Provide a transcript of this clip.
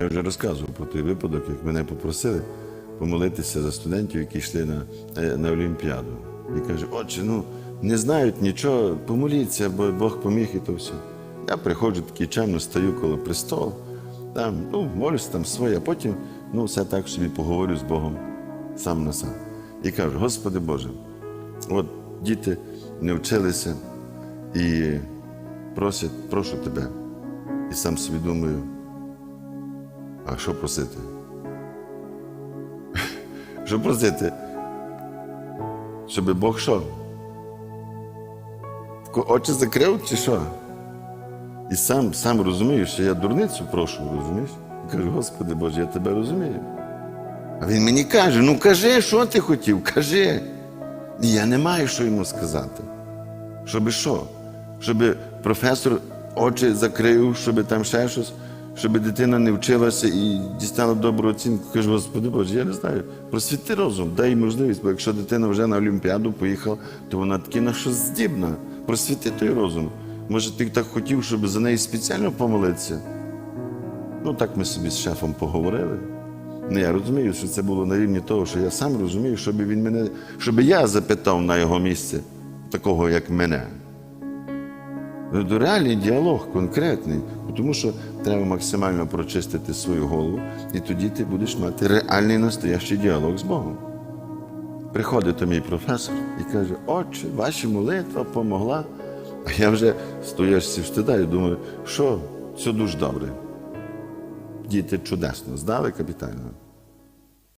Я вже розказував про той випадок, як мене попросили помолитися за студентів, які йшли на, е, на Олімпіаду. І каже, отче, ну не знають нічого, помоліться, бо Бог поміг і то все. Я приходжу такий чемно, стою коло престолу, там, ну, молюсь там своє, а потім ну, все так собі поговорю з Богом сам на сам. І кажу, Господи Боже, от діти не вчилися і просять, прошу тебе. І сам собі думаю, а що просити? Що просити? Щоб Бог що? Очі закрив чи що? І сам, сам розумію, що я дурницю прошу, розумієш? І кажу, Господи Боже, я тебе розумію. А він мені каже: ну кажи, що ти хотів, кажи. І я не маю що йому сказати. Щоби що? Щоб професор очі закрив, щоб там ще щось, щоб дитина не вчилася і дістала добру оцінку. Кажу, Господи Боже, я не знаю. Просвіти розум, дай можливість, бо якщо дитина вже на Олімпіаду поїхала, то вона таки на щось здібна. Просвіти той розум. Може, ти так хотів, щоб за неї спеціально помолитися? Ну, так ми собі з шефом поговорили. Ну, я розумію, що це було на рівні того, що я сам розумію, щоб він мене, щоб я запитав на його місце, такого як мене. Ну, Реальний діалог конкретний, тому що треба максимально прочистити свою голову, і тоді ти будеш мати реальний настоящий діалог з Богом. Приходить мій професор і каже, отче, ваша молитва помогла. А я вже стою аж встидаю, думаю, що все дуже добре. Діти чудесно здали капітально.